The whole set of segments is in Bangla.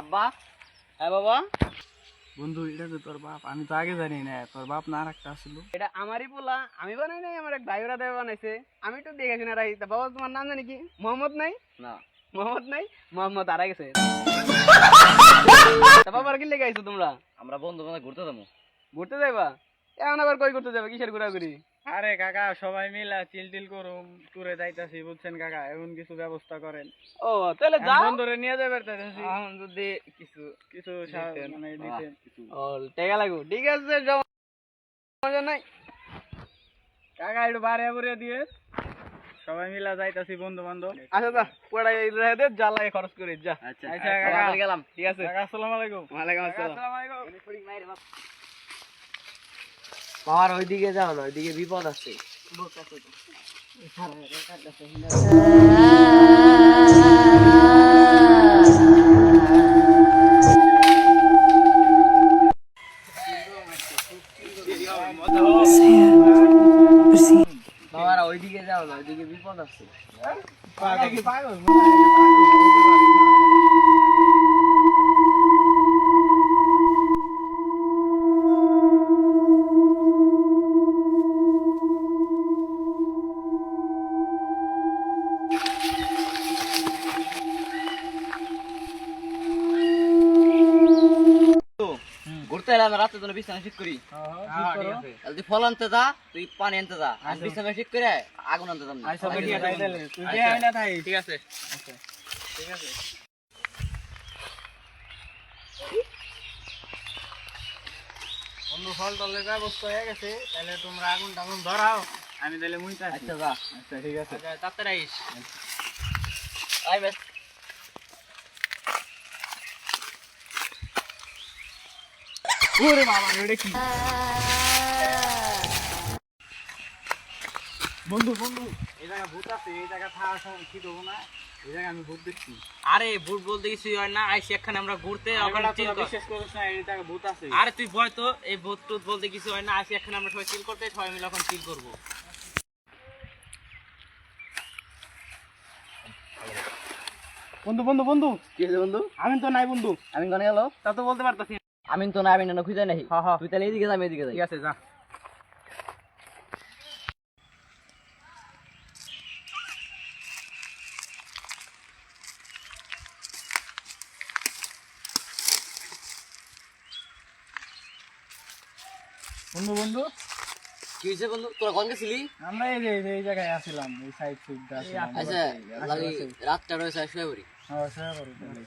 আব্বা হ্যাঁ বাবা? বন্ধু এটা তো তোর বাপ আমি তো আগে জানি না তোর বাপ না একটা এটা আমারই পোলা আমি বানাই নাই আমার এক দেবে বানাইছে। আমি তো দেখে শুনে রাখি বাবা তোমার নাম জানি কি? মোহাম্মদ নাই? না। মোহাম্মদ নাই? মোহাম্মদ হারা গেছে। বাবার কি লেগে আইছো তোমরা? আমরা বন্ধু বান্ধব ঘুরতে যাব। ঘুরতে যাইবা? এখন আবার কই করতে যাবে? কিসের ঘোরাঘুরি? আরে কাকা সবাই মিলা চিল টিল করুম টুরে যাইতাছি বুঝছেন কাকা এমন কিছু ব্যবস্থা করেন। ও তাহলে যাও। বন্ধুরে নিয়ে যাবে তাইতাছি। এখন যদি কিছু কিছু মানে দিতেন। ও টেকা লাগবো। ঠিক আছে সমস্যা নাই। কাকা একটু বাড়িয়ে বুড়িয়ে দিয়ে। সবাই মিলা যাইতাছি বন্ধু বান্ধব আচ্ছা যা পড়াই রেখে দে যা লাগে খরচ করে যা। আচ্ছা আচ্ছা, কাকা। গেলাম ঠিক আছে। কাকা আসসালামু আলাইকুম। ওয়ালাইকুম কাকা, আসসালাম আসসালামু আলাইকুম পাওয়ার ওইদিকে যাও না ওইদিকে বিপদ আছে। বাবারা ওইদিকে যাও না ওইদিকে বিপদ আছে। ঘুরতে এলাম রাতে জন্য বিছানা ঠিক করি। হ্যাঁ, ঠিক করো। তাহলে তুই ফল আনতে যা তুই পানি আনতে যা। আমি বিছানা ঠিক করে আগুন আনতে যাম আচ্ছা, ঠিক আছে, তাইলে। তুই যে আচ্ছা। আইনা থাই। ঠিক আছে। বন্ধু ফল টলের ব্যবস্থা হয়ে গেছে। তাহলে তোমরা আগুন টাগুন ধরাও। আমি তাহলে মুইতে আচ্ছা যা। আচ্ছা ঠিক আছে। আচ্ছা তাড়াতাড়ি আইস। আই বেশ। ওরে বাবা এটা কি? বন্ধু বন্ধু। এই জায়গা ভূত আছে এই জায়গা থাকা সব ঠিক হব না এই জায়গা আমি ভূত দেখছি। আরে ভূত বলতে কিছুই হয় না আইসি একখানে আমরা ঘুরতে। বিশ্বাস করিস না এই জায়গা ভূত আছে? আরে তুই ভয় তো এই ভূত টুত বলতে কিছু হয় না আসি এখানে আমরা সবাই চিল করতে সবাই মিলে এখন চিল করব। বন্ধু বন্ধু বন্ধু। কি বন্ধু? আমি তো নাই বন্ধু। আমি কোনে গেল? তা তো বলতে পারতাছি আমি তো না আমি না খুঁজে নাই। হ্যাঁ, হ্যাঁ। তুই তাহলে এদিকে যা আমি এদিকে যাই। ঠিক আছে যা। বন্ধু বন্ধু। কি হয়েছে বন্ধু? তোরা কোন গেছিলি? আমরা এই যে এই জায়গায় আসছিলাম এই সাইড সুইডটা আচ্ছা রাতটা রয়েছে শুয়ে পড়ি। হ্যাঁ বন্ধু।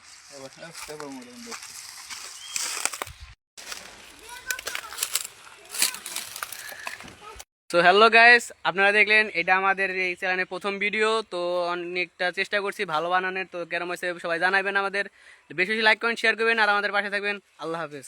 তো হ্যালো গাইস, আপনারা দেখলেন, এটা আমাদের এই চ্যানেলের প্রথম ভিডিও। তো অনেকটা চেষ্টা করছি ভালো বানানোর, তো কেরম হয়েছে সবাই জানাবেন আমাদের। বেশি বেশি লাইক করেন শেয়ার করবেন, আর আমাদের পাশে থাকবেন। আল্লাহ হাফেজ।